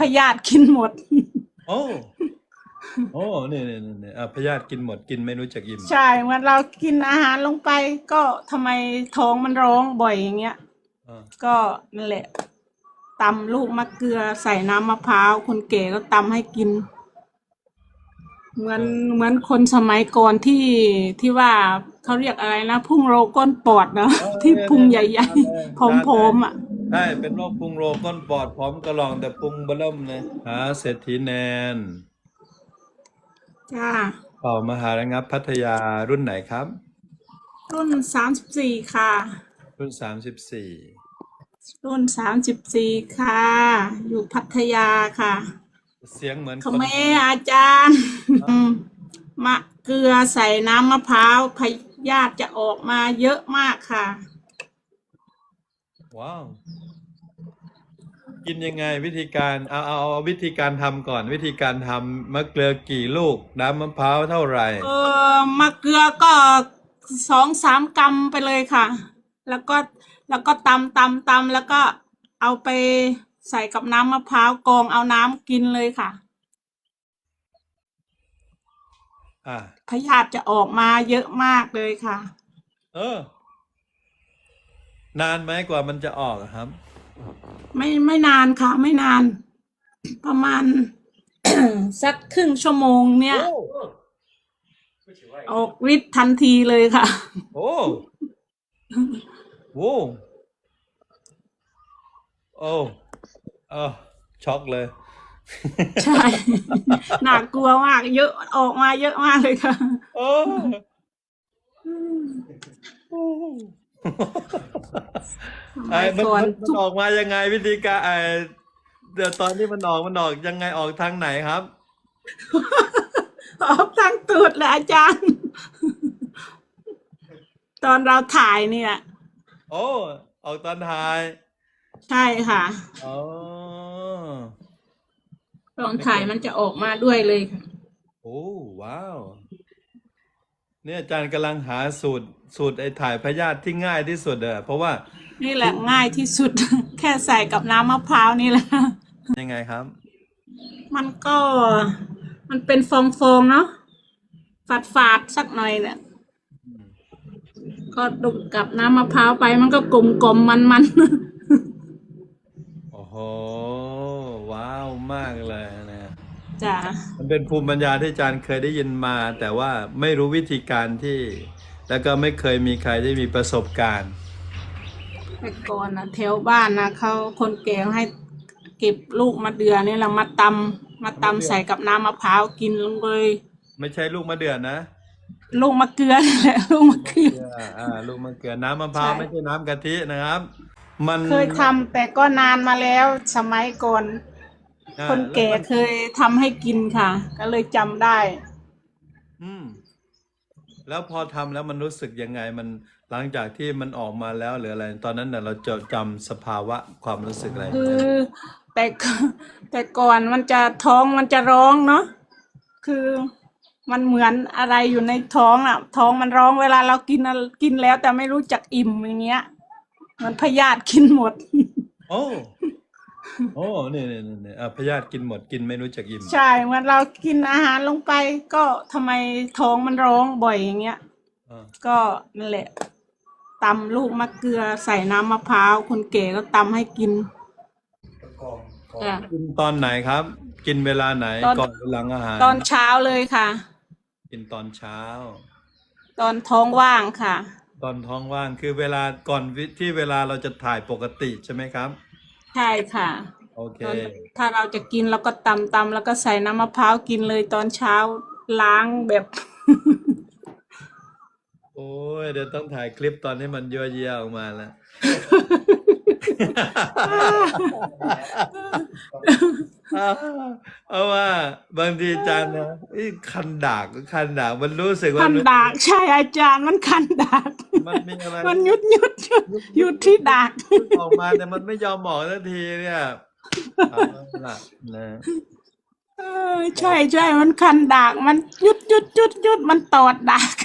พยาธิกินหมด โอ้โอ้เนี่ยเนี่ยเนี่ยเนี่ยอะพยาธิกินหมดกินไม่รู้จักอิ่มใช่เหมื่อนเรากินอาหารลงไป ก็ทำไมท้องมันร้องบ่อยอย่างเงี้ย อ่าก็นั่นแหละตำลูกมะเกลือใส่น้ำมะพร้าวคนแก่ก็ตำให้กิน เหมือนเหมือนคนสมัยก่อนที่ที่ว่าเขาเรียกอะไรนะ พุ่งโรก้นปอดเนาะที่พุงใหญ่ๆผอมๆอะ ใช่เป็นโรคพุงโรก้นปอดพร้อมกระหลองแต่พุงเบิ่มเลยหาเศรษฐีแนนจ้าเป่ามหาระงับพัทยารุ่นไหนครับ รุ่นสามสิบสี่ค่ะ รุ่นสามสิบสี่รุ่นสามสิบสี่ค่ะ อยู่พัทยาค่ะเสียงเหมือนเขาคนแม่อาจารย์อืมมะเกลือใส่น้ำมะพร้าวพยาธิจะออกมาเยอะมากค่ะ ว้าว กินยังไงวิธีการเอาเอาเอาวิธีการทำก่อนวิธีการทำมะเกลือกี่ลูก น้ำมะพร้าวเท่าไหร่ เออมะเกลือก็สองสามกรัมไปเลยค่ะ แล้วก็แล้วก็ตำตำตำแล้วก็เอาไปใส่กับน้ำมะพร้าวกรองเอาน้ำกินเลยค่ะ อ่าพยาธิจะออกมาเยอะมากเลยค่ะ เออ นานไหมกว่ามันจะออกอะครับ ไม่ไม่นานค่ะ ไม่นาน ประมาณ สักครึ่งชั่วโมงเนี่ย ออกฤทธิ์ทันทีเลยค่ะ โอ้โว้โอ้เออช็อกเลย ใช่น่ากลัวมาก เยอะออกมาเยอะมากเลยค่ะ โอ้ ไอ้มันก่อนมันมันออกมายังไงวิธีการไอ้เดี๋ยวตอนที่มันออกมันออกยังไงออกทางไหนครับ ออกทางตูดเลยอาจารย์ ตอนเราถ่ายเนี่ย โอ้ออกตอนท้ายใช่ค่ะ อ๋อตอนถ่ายมันจะออกมาด้วยเลยค่ะ โอ้ว้าว เนี่ยอาจารย์กำลังหาสูตรสูตรไอ้ถ่ายพยาธิที่ง่ายที่สุดอะเพราะว่า นี่แหละง่ายที่สุด แค่ใส่กับน้ำมะพร้าวนี่แหละ ยังไงครับ มันก็มันเป็นฟองๆเนาะฝาดฝาดๆสักหน่อยเนี่ยก็ดุกกับน้ำมะพร้าวไปมันก็กลมกลมมันมันโอ้โหว้าวมากเลยนะๆ จ้ะมันเป็นภูมิปัญญาที่อาจารย์เคยได้ยินมา แต่ว่าไม่รู้วิธีการที่ แล้วก็ไม่เคยมีใครได้มีประสบการณ์แต่ก่อนนะแถวบ้านนะเขาคนแก่ให้เก็บลูกมะเดือนี่แหละมาตำมาตำใส่กับน้ำมะพร้าวกินลงเลยไม่ใช่ลูกมะเดื่อนะลูกมะเกลือนี่แหละลูกมะเกลืออ่าอ่าลูกมะเกลือน้ำมะพร้าวใช่ไม่ใช่น้ำกะทินะครับ มันเคยทำแต่ก็นานมาแล้วสมัยก่อนอ่า คนแก่ล้วมันเคยทำให้กินค่ะ ก็เลยจำได้ อืม แล้วพอทำแล้วมันรู้สึกยังไง มันหลังจากที่มันออกมาแล้วหรืออะไร ตอนนั้นน่ะเราจะจำสภาวะความรู้สึกอะไรคือแต่ก่อนแต่ก่อนมันจะท้องมันจะร้องเนาะคือมันเหมือนอะไรอยู่ในท้องอะ ท้องมันร้องเวลาเรากินอะกินแล้วแต่ไม่รู้จักอิ่มอย่างเงี้ยเหมันพยาธิกินหมด โอ้ โอ้เนี่ยเนี่ยเนี่ยเนี่ยอะพยาธิกินหมดกินไม่รู้จักอิ่มใช่เหมือนเรากินอาหารลงไปก็ทำไมท้องมันร้องบ่อยอย่างเงี้ย อ่าก็นั่นแหละตำลูกมะเกลือใส่น้ำมะพร้าวคนแก่ก็ตำให้กินจ้ะ กินตอนไหนครับ กินเวลาไหนตอน ก่อนหรือหลังอาหารตอนเช้าเลยค่ะ กินตอนเช้า ตอนท้องว่างค่ะ ตอนท้องว่างคือเวลาก่อนวิที่เวลาเราจะถ่ายปกติใช่ไหมครับ ใช่ค่ะ โอเค ตอนถ้าเราจะกินเราก็ตำตำแล้วก็ใส่น้ำมะพร้าวกินเลยตอนเช้าล้างแบบ โอ้ยเดี๋ยวต้องถ่ายคลิปตอนที่มันยั่วเยี่ยออกมาแล้ว เอาว่าบางทีอาจารย์นะเอ้ยคันดากคันดากมันรู้สึกว่าคันดากใช่อาจารย์มันคันดากมันมีอะไรมันยุดยุดยุดยุดที่ดากออกมาแต่มันไม่ยอมบอกสักทีเนี่ยเอาละนะเออใช่ใช่มันคันดาก มันยุดยุดยุดยุดมันตอดดาก